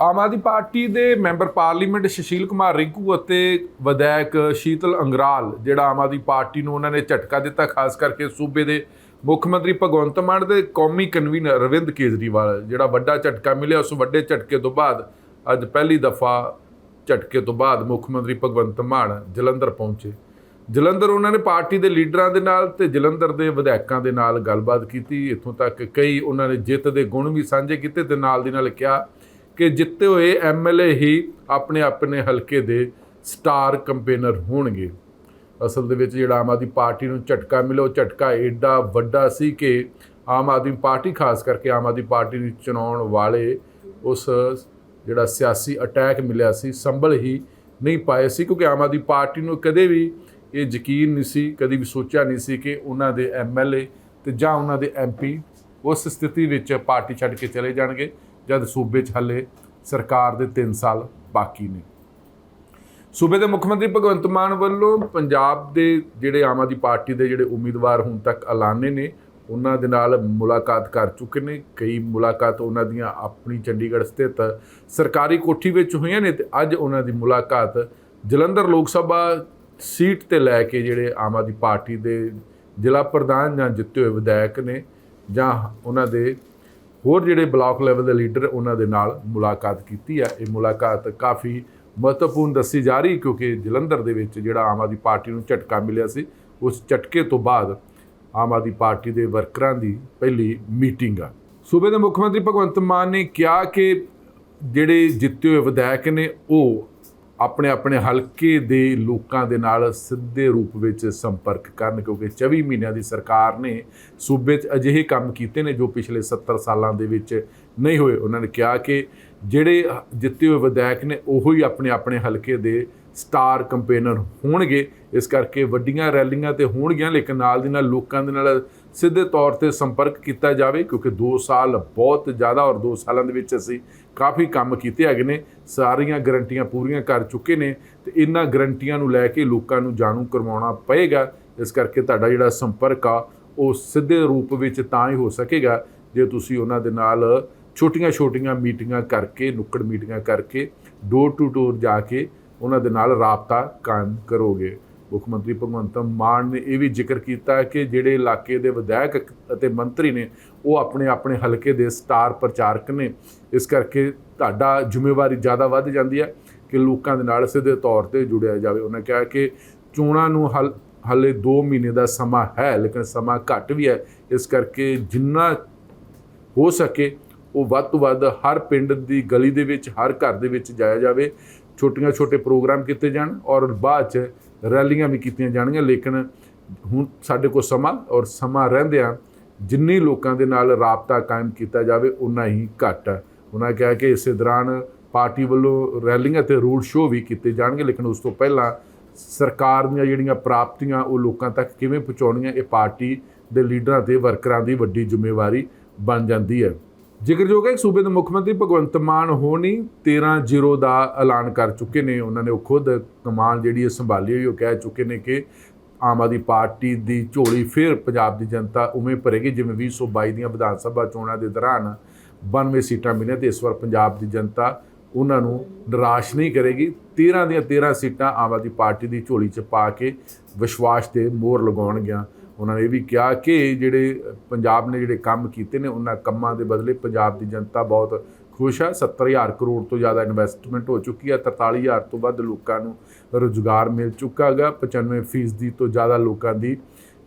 ਆਮ Aadmi party ਦੇ member parliament Sushil Kumar Rinku ਅਤੇ ਵਿਧਾਇਕ ਸ਼ੀਤਲ ਅੰਗਰਾਲ, ਜਿਹੜਾ ਆਮ ਆਦਮੀ ਪਾਰਟੀ ਨੂੰ ਉਹਨਾਂ ਨੇ ਝਟਕਾ ਦਿੱਤਾ, ਖਾਸ ਕਰਕੇ ਸੂਬੇ ਦੇ ਮੁੱਖ ਮੰਤਰੀ ਭਗਵੰਤ ਮਾਨ ਦੇ ਕੌਮੀ ਕਨਵੀਨਰ ਅਰਵਿੰਦ ਕੇਜਰੀਵਾਲ, ਜਿਹੜਾ ਵੱਡਾ ਝਟਕਾ ਮਿਲਿਆ। ਉਸ ਵੱਡੇ ਝਟਕੇ ਤੋਂ ਬਾਅਦ ਅੱਜ ਪਹਿਲੀ ਦਫਾ ਝਟਕੇ ਤੋਂ ਬਾਅਦ ਮੁੱਖ ਮੰਤਰੀ ਭਗਵੰਤ ਮਾਨ ਜਲੰਧਰ ਪਹੁੰਚੇ। ਜਲੰਧਰ ਉਹਨਾਂ ਨੇ ਪਾਰਟੀ ਦੇ ਲੀਡਰਾਂ ਦੇ ਨਾਲ ਤੇ ਜਲੰਧਰ ਦੇ ਵਿਧਾਇਕਾਂ ਦੇ ਨਾਲ ਗੱਲਬਾਤ ਕੀਤੀ। ਇੱਥੋਂ ਤੱਕ ਕਈ ਉਹਨਾਂ ਨੇ ਜਿੱਤ ਦੇ ਗੁਣ ਵੀ ਸਾਂਝੇ ਕੀਤੇ ਤੇ ਨਾਲ ਦੀ ਨਾਲ ਕਿਹਾ ਕਿ ਜਿੱਤੇ ਹੋਏ ਐਮਐਲਏ ਹੀ ਆਪਣੇ ਆਪਣੇ ਹਲਕੇ ਦੇ ਸਟਾਰ ਕੰਪੇਨਰ ਹੋਣਗੇ। ਅਸਲ ਦੇ ਵਿੱਚ ਜਿਹੜਾ ਆਮ ਆਦਮੀ ਪਾਰਟੀ ਨੂੰ ਝਟਕਾ ਮਿਲਿਆ, ਉਹ ਝਟਕਾ ਐਡਾ ਵੱਡਾ ਸੀ ਕਿ ਆਮ ਆਦਮੀ ਪਾਰਟੀ, ਖਾਸ ਕਰਕੇ ਆਮ ਆਦਮੀ ਪਾਰਟੀ ਨੂੰ ਚੁਣਾਉਣ ਵਾਲੇ ਉਸ ਜਿਹੜਾ ਸਿਆਸੀ ਅਟੈਕ ਮਿਲਿਆ ਸੀ, ਸੰਭਲ ਹੀ ਨਹੀਂ ਪਾਏ ਸੀ, ਕਿਉਂਕਿ ਆਮ ਆਦਮੀ ਪਾਰਟੀ ਨੂੰ ਕਦੇ ਵੀ ਇਹ ਯਕੀਨ ਨਹੀਂ ਸੀ, ਕਦੀ ਵੀ ਸੋਚਿਆ ਨਹੀਂ ਸੀ ਕਿ ਉਹਨਾਂ ਦੇ ਐਮਐਲਏ ਤੇ ਜਾਂ ਉਹਨਾਂ ਦੇ ਐਮਪੀ ਉਸ ਸਥਿਤੀ ਵਿੱਚ ਪਾਰਟੀ ਛੱਡ ਕੇ ਚਲੇ ਜਾਣਗੇ। ਜਦ ਸੂਬੇ 'ਚ ਹੱਲੇ ਸਰਕਾਰ ਦੇ 3 ਸਾਲ ਬਾਕੀ ਨੇ। ਸੂਬੇ ਦੇ ਮੁੱਖ ਮੰਤਰੀ ਭਗਵੰਤ ਮਾਨ ਵੱਲੋਂ ਪੰਜਾਬ ਦੇ ਜਿਹੜੇ ਆਮ ਆਦਮੀ ਪਾਰਟੀ ਦੇ ਜਿਹੜੇ ਉਮੀਦਵਾਰ ਹੁਣ ਤੱਕ ਐਲਾਨੇ ਨੇ, ਉਹਨਾਂ ਦੇ ਨਾਲ ਮੁਲਾਕਾਤ ਕਰ ਚੁੱਕੇ ਨੇ। ਕਈ ਮੁਲਾਕਾਤ ਉਹਨਾਂ ਦੀਆਂ ਆਪਣੀ ਚੰਡੀਗੜ੍ਹ ਸਥਿਤ ਸਰਕਾਰੀ ਕੋਠੀ ਵਿੱਚ ਹੋਈਆਂ ਨੇ ਤੇ ਅੱਜ ਉਹਨਾਂ ਦੀ ਮੁਲਾਕਾਤ ਜਲੰਧਰ ਲੋਕ ਸਭਾ ਸੀਟ ਤੇ ਲੈ ਕੇ ਜਿਹੜੇ ਆਮ ਆਦਮੀ ਪਾਰਟੀ ਦੇ ਜ਼ਿਲ੍ਹਾ ਪ੍ਰਧਾਨ ਜਾਂ ਜਿੱਤੇ ਹੋਏ ਵਿਧਾਇਕ ਨੇ ਜਾਂ ਉਹਨਾਂ ਦੇ ਹੋਰ ਜਿਹੜੇ ਬਲਾਕ ਲੈਵਲ ਦੇ ਲੀਡਰ ਉਹਨਾਂ ਦੇ ਨਾਲ ਮੁਲਾਕਾਤ ਕੀਤੀ ਆ ਇਹ ਮੁਲਾਕਾਤ ਕਾਫੀ ਮਹੱਤਵਪੂਰਨ ਦੱਸੀ ਜਾ ਰਹੀ ਕਿਉਂਕਿ ਜਲੰਧਰ ਦੇ ਵਿੱਚ ਜਿਹੜਾ ਆਮ ਆਦਮੀ ਪਾਰਟੀ ਨੂੰ ਝਟਕਾ ਮਿਲਿਆ ਸੀ, ਉਸ ਝਟਕੇ ਤੋਂ ਬਾਅਦ ਆਮ ਆਦਮੀ ਪਾਰਟੀ ਦੇ ਵਰਕਰਾਂ ਦੀ ਪਹਿਲੀ ਮੀਟਿੰਗ ਆ। ਸੂਬੇ ਦੇ ਮੁੱਖ ਮੰਤਰੀ ਭਗਵੰਤ ਮਾਨ ਨੇ ਕਿਹਾ ਕਿ ਜਿਹੜੇ ਜਿੱਤੇ ਹੋਏ ਵਿਧਾਇਕ ਨੇ, ਉਹ ਆਪਣੇ ਆਪਣੇ ਹਲਕੇ ਦੇ ਲੋਕਾਂ ਦੇ ਨਾਲ ਸਿੱਧੇ ਰੂਪ ਵਿੱਚ ਸੰਪਰਕ ਕਰਨ, ਕਿਉਂਕਿ 24 ਮਹੀਨਿਆਂ ਦੀ ਸਰਕਾਰ ਨੇ ਸੂਬੇ 'ਚ ਅਜਿਹੇ ਕੰਮ ਕੀਤੇ ਨੇ ਜੋ ਪਿਛਲੇ 70 ਸਾਲਾਂ ਦੇ ਵਿੱਚ ਨਹੀਂ ਹੋਏ। ਉਹਨਾਂ ਨੇ ਕਿਹਾ ਕਿ ਜਿਹੜੇ ਜਿੱਤੇ ਹੋਏ ਵਿਧਾਇਕ ਨੇ, ਉਹੋ ਹੀ ਆਪਣੇ ਆਪਣੇ ਹਲਕੇ ਦੇ ਸਟਾਰ ਕੰਪੇਨਰ ਹੋਣਗੇ। ਇਸ ਕਰਕੇ ਵੱਡੀਆਂ ਰੈਲੀਆਂ ਤੇ ਹੋਣਗੀਆਂ, ਲੇਕਿਨ ਨਾਲ ਦੀ ਨਾਲ ਲੋਕਾਂ ਦੇ ਨਾਲ ਸਿੱਧੇ ਤੌਰ ਤੇ ਸੰਪਰਕ ਕੀਤਾ ਜਾਵੇ, ਕਿਉਂਕਿ 2 ਸਾਲ ਬਹੁਤ ਜ਼ਿਆਦਾ ਔਰ 2 ਸਾਲਾਂ ਦੇ ਵਿੱਚ ਅਸੀਂ ਕਾਫੀ ਕੰਮ ਕੀਤੇ ਹੈਗੇ ਨੇ, ਸਾਰੀਆਂ ਗਰੰਟੀਆਂ ਪੂਰੀਆਂ ਕਰ ਚੁੱਕੇ ਨੇ ਤੇ ਇਹਨਾਂ ਗਰੰਟੀਆਂ ਨੂੰ ਲੈ ਕੇ ਲੋਕਾਂ ਨੂੰ ਜਾਣੂ ਕਰਵਾਉਣਾ ਪਏਗਾ। ਇਸ ਕਰਕੇ ਤੁਹਾਡਾ ਜਿਹੜਾ ਸੰਪਰਕ ਆ, ਉਹ ਸਿੱਧੇ ਰੂਪ ਵਿੱਚ ਤਾਂ ਹੀ ਹੋ ਸਕੇਗਾ, ਜੇ ਤੁਸੀਂ ਉਹਨਾਂ ਦੇ ਨਾਲ ਛੋਟੀਆਂ-ਛੋਟੀਆਂ ਮੀਟਿੰਗਾਂ ਕਰਕੇ, ਨੁੱਕੜ ਮੀਟਿੰਗਾਂ ਕਰਕੇ ਡੋਰ ਟੂ ਡੋਰ ਜਾ ਕੇ ਉਹਨਾਂ ਦੇ ਨਾਲ ਰਾਬਤਾ ਕਾਇਮ ਕਰੋਗੇ। ਮੁੱਖ ਮੰਤਰੀ ਭਗਵੰਤ ਮਾਨ ਨੇ ਇਹ ਵੀ ਜ਼ਿਕਰ ਕੀਤਾ ਕਿ ਜਿਹੜੇ ਇਲਾਕੇ ਦੇ ਵਿਧਾਇਕ ਅਤੇ ਮੰਤਰੀ ਨੇ, ਉਹ ਆਪਣੇ ਆਪਣੇ ਹਲਕੇ ਦੇ ਸਟਾਰ ਪ੍ਰਚਾਰਕ ਨੇ। ਇਸ ਕਰਕੇ ਤੁਹਾਡਾ ਜ਼ਿੰਮੇਵਾਰੀ ਜ਼ਿਆਦਾ ਵੱਧ ਜਾਂਦੀ ਹੈ ਕਿ ਲੋਕਾਂ ਦੇ ਨਾਲ ਸਿੱਧੇ ਤੌਰ ਤੇ ਜੁੜਿਆ ਜਾਵੇ। ਉਹਨਾਂ ਕਿਹਾ ਕਿ ਚੋਣਾਂ ਨੂੰ ਹਲ, ਹਲੇ 2 ਮਹੀਨੇ ਦਾ ਸਮਾਂ ਹੈ, ਲੇਕਿਨ ਸਮਾਂ ਘੱਟ ਵੀ ਹੈ। ਇਸ ਕਰਕੇ ਜਿੰਨਾ ਹੋ ਸਕੇ ਉਹ ਵੱਧ ਤੋਂ ਵੱਧ ਹਰ ਪਿੰਡ ਦੀ ਗਲੀ ਦੇ ਵਿੱਚ, ਹਰ ਘਰ ਦੇ ਵਿੱਚ ਜਾਇਆ ਜਾਵੇ। ਛੋਟੀਆਂ ਛੋਟੇ ਪ੍ਰੋਗਰਾਮ ਕੀਤੇ ਜਾਣ ਔਰ ਬਾਅਦ ਚ ਰੈਲੀਆਂ ਵੀ ਕੀਤੀਆਂ ਜਾਣਗੀਆਂ। ਲੇਕਿਨ ਹੁਣ ਸਾਡੇ ਕੋਲ ਸਮਾਂ ਔਰ ਸਮਾਂ ਰਹਿੰਦਿਆਂ ਜਿੰਨੀ ਲੋਕਾਂ ਦੇ ਨਾਲ ਰਾਬਤਾ ਕਾਇਮ ਕੀਤਾ ਜਾਵੇ ਉਨਾ ਹੀ ਘੱਟ। ਹੈ ਉਹਨਾਂ ਕਿਹਾ ਕਿ ਇਸੇ ਦੌਰਾਨ ਪਾਰਟੀ ਵੱਲੋਂ ਰੈਲੀਆਂ ਤੇ ਰੋਡ ਸ਼ੋਅ ਵੀ ਕੀਤੇ ਜਾਣਗੇ, ਲੇਕਿਨ ਉਸ ਤੋਂ ਪਹਿਲਾਂ ਸਰਕਾਰ ਦੀਆਂ ਜਿਹੜੀਆਂ ਪ੍ਰਾਪਤੀਆਂ, ਉਹ ਲੋਕਾਂ ਤੱਕ ਕਿਵੇਂ ਪਹੁੰਚਾਉਣੀਆਂ ਇਹ ਪਾਰਟੀ ਦੇ ਲੀਡਰਾਂ ਤੇ ਵਰਕਰਾਂ ਦੀ ਵੱਡੀ ਜ਼ਿੰਮੇਵਾਰੀ ਬਣ ਜਾਂਦੀ ਹੈ। ਜ਼ਿਕਰਯੋਗ ਹੈ ਕਿ ਸੂਬੇ ਦੇ ਮੁੱਖ ਮੰਤਰੀ ਭਗਵੰਤ ਮਾਨ ਹੋਣੀ 13-0 ਦਾ ਐਲਾਨ ਕਰ ਚੁੱਕੇ ਨੇ। ਉਹਨਾਂ ਨੇ ਉਹ ਖੁਦ ਕਮਾਨ ਜਿਹੜੀ ਹੈ ਸੰਭਾਲੀ ਹੋਈ, ਉਹ ਕਹਿ ਚੁੱਕੇ ਨੇ ਕਿ ਆਮ ਆਦਮੀ ਪਾਰਟੀ ਦੀ ਝੋਲੀ ਫਿਰ ਪੰਜਾਬ ਦੀ ਜਨਤਾ ਉਵੇਂ ਭਰੇਗੀ, ਜਿਵੇਂ 2022 ਦੀਆਂ ਵਿਧਾਨ ਸਭਾ ਚੋਣਾਂ ਦੇ ਦੌਰਾਨ 92 ਸੀਟਾਂ ਮਿਲੀਆਂ ਤੇ ਇਸ ਵਾਰ ਪੰਜਾਬ ਦੀ ਜਨਤਾ ਉਹਨਾਂ ਨੂੰ ਨਿਰਾਸ਼ ਨਹੀਂ ਕਰੇਗੀ। 13 ਦੀਆਂ 13 ਸੀਟਾਂ ਆਮ ਆਦਮੀ ਪਾਰਟੀ ਦੀ ਝੋਲੀ 'ਚ ਪਾ ਕੇ ਵਿਸ਼ਵਾਸ ਤੇ ਮੋਹਰ ਲਗਾਉਣਗੀਆਂ। ਉਹਨਾਂ ਨੇ ਇਹ ਵੀ ਕਿਹਾ ਕਿ ਜਿਹੜੇ ਪੰਜਾਬ ਨੇ ਜਿਹੜੇ ਕੰਮ ਕੀਤੇ ਨੇ, ਉਹਨਾਂ ਕੰਮਾਂ ਦੇ ਬਦਲੇ ਪੰਜਾਬ ਦੀ ਜਨਤਾ ਬਹੁਤ ਖੁਸ਼ ਹੈ। 70000 ਕਰੋੜ ਤੋਂ ਜ਼ਿਆਦਾ ਇਨਵੈਸਟਮੈਂਟ ਹੋ ਚੁੱਕੀ ਹੈ। 43000 ਤੋਂ ਵੱਧ ਲੋਕਾਂ ਨੂੰ ਰੁਜ਼ਗਾਰ ਮਿਲ ਚੁੱਕਾ ਹੈਗਾ। 95% ਤੋਂ ਜ਼ਿਆਦਾ ਲੋਕਾਂ ਦੀ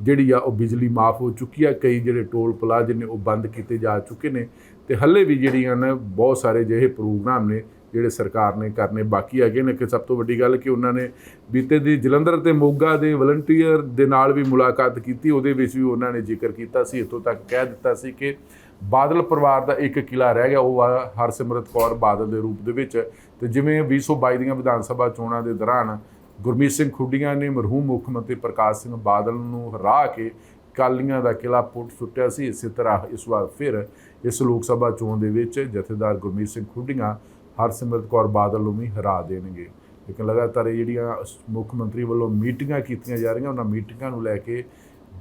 ਜਿਹੜੀ ਆ ਉਹ ਬਿਜਲੀ ਮਾਫ ਹੋ ਚੁੱਕੀ ਆ ਕਈ ਜਿਹੜੇ ਟੋਲ ਪਲਾਜ਼ੇ ਨੇ ਉਹ ਬੰਦ ਕੀਤੇ ਜਾ ਚੁੱਕੇ ਨੇ ਤੇ ਹੱਲੇ ਵੀ ਜਿਹੜੀਆਂ ਨੇ ਬਹੁਤ ਸਾਰੇ ਜਿਹੇ ਪ੍ਰੋਗਰਾਮ ਨੇ ਜਿਹੜੇ ਸਰਕਾਰ ਨੇ ਕਰਨੇ ਬਾਕੀ ਹੈਗੇ ਨੇ, ਕਿ ਸਭ ਤੋਂ ਵੱਡੀ ਗੱਲ ਕਿ ਉਹਨਾਂ ਨੇ ਬੀਤੇ ਦੀ ਜਲੰਧਰ ਤੇ ਮੋਗਾ ਦੇ ਵਲੰਟੀਅਰ ਦੇ ਨਾਲ ਵੀ ਮੁਲਾਕਾਤ ਕੀਤੀ, ਉਹਦੇ ਵਿੱਚ ਵੀ ਉਹਨਾਂ ਨੇ ਜ਼ਿਕਰ ਕੀਤਾ ਸੀ, ਇੱਥੋਂ ਤੱਕ ਕਹਿ ਦਿੱਤਾ ਸੀ ਕਿ ਬਾਦਲ ਪਰਿਵਾਰ ਦਾ ਇੱਕ ਕਿਲਾ ਰਹਿ ਗਿਆ, ਉਹ ਆ ਹਰਸਿਮਰਤ ਕੌਰ ਬਾਦਲ ਦੇ ਰੂਪ ਦੇ ਵਿੱਚ। ਤੇ ਜਿਵੇਂ 2022 ਦੀਆਂ ਵਿਧਾਨ ਸਭਾ ਚੋਣਾਂ ਦੇ ਦੌਰਾਨ ਗੁਰਮੀਤ ਸਿੰਘ ਖੁੱਡੀਆਂ ਨੇ ਮਰਹੂਮ ਮੁੱਖ ਮੰਤਰੀ ਪ੍ਰਕਾਸ਼ ਸਿੰਘ ਬਾਦਲ ਨੂੰ ਹਰਾ ਕੇ ਕਾਲੀਆਂ ਦਾ ਕਿਲਾ ਪੁੱਟ ਸੁੱਟਿਆ ਸੀ। ਇਸੇ ਤਰ੍ਹਾਂ ਇਸ ਵਾਰ ਫਿਰ ਇਸ ਲੋਕ ਸਭਾ ਚੋਣ ਦੇ ਵਿੱਚ ਜਥੇਦਾਰ ਗੁਰਮੀਤ ਸਿੰਘ ਖੁੱਡੀਆਂ ਹਰਸਿਮਰਤ ਕੌਰ ਬਾਦਲ ਨੂੰ ਵੀ ਹਰਾ ਦੇਣਗੇ। ਲੇਕਿਨ ਲਗਾਤਾਰ ਇਹ ਜਿਹੜੀਆਂ ਮੁੱਖ ਮੰਤਰੀ ਵੱਲੋਂ ਮੀਟਿੰਗਾਂ ਕੀਤੀਆਂ ਜਾ ਰਹੀਆਂ, ਉਹਨਾਂ ਮੀਟਿੰਗਾਂ ਨੂੰ ਲੈ ਕੇ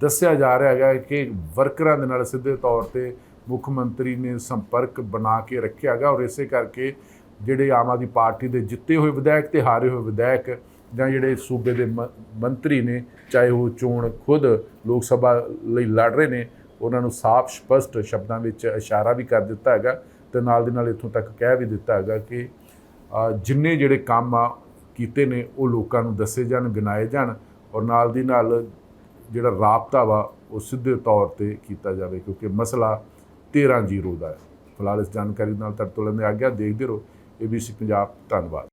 ਦੱਸਿਆ ਜਾ ਰਿਹਾ ਹੈਗਾ ਕਿ ਵਰਕਰਾਂ ਦੇ ਨਾਲ ਸਿੱਧੇ ਤੌਰ ਤੇ ਮੁੱਖ ਮੰਤਰੀ ਨੇ ਸੰਪਰਕ ਬਣਾ ਕੇ ਰੱਖਿਆ ਹੈਗਾ ਔਰ ਇਸੇ ਕਰਕੇ ਜਿਹੜੇ ਆਮ ਆਦਮੀ ਪਾਰਟੀ ਦੇ ਜਿੱਤੇ ਹੋਏ ਵਿਧਾਇਕ ਤੇ ਹਾਰੇ ਹੋਏ ਵਿਧਾਇਕ ਜਾਂ ਜਿਹੜੇ ਸੂਬੇ ਦੇ ਮੰਤਰੀ ਨੇ, ਚਾਹੇ ਉਹ ਚੋਣ ਖੁਦ ਲੋਕ ਸਭਾ ਲਈ ਲੜ ਰਹੇ ਨੇ, ਉਹਨਾਂ ਨੂੰ ਸਾਫ਼ ਸਪਸ਼ਟ ਸ਼ਬਦਾਂ ਵਿੱਚ ਇਸ਼ਾਰਾ ਵੀ ਕਰ ਦਿੱਤਾ ਹੈਗਾ। ਤੇ ਨਾਲ ਦੀ ਨਾਲ ਇੱਥੋਂ ਤੱਕ ਕਹਿ ਵੀ ਦਿੱਤਾ ਹੈਗਾ ਕਿ ਜਿੰਨੇ ਜਿਹੜੇ ਕੰਮ ਆ ਕੀਤੇ ਨੇ, ਉਹ ਲੋਕਾਂ ਨੂੰ ਦੱਸੇ ਜਾਣ, ਗਿਣਾਏ ਜਾਣ ਔਰ ਨਾਲ ਦੀ ਨਾਲ ਜਿਹੜਾ ਰਾਬਤਾ ਵਾ, ਉਹ ਸਿੱਧੇ ਤੌਰ ਤੇ ਕੀਤਾ ਜਾਵੇ ਕਿਉਂਕਿ ਮਸਲਾ 13 ਜ਼ੀਰੋ ਦਾ ਹੈ। ਫਿਲਹਾਲ ਇਸ ਜਾਣਕਾਰੀ ਨਾਲ ਤੁਹਾਡੇ ਤੋਂ ਲੈਂਦੇ ਆ ਗਿਆ ਦੇਖਦੇ ਰਹੋ। ABC ਪੰਜਾਬ, ਧੰਨਵਾਦ।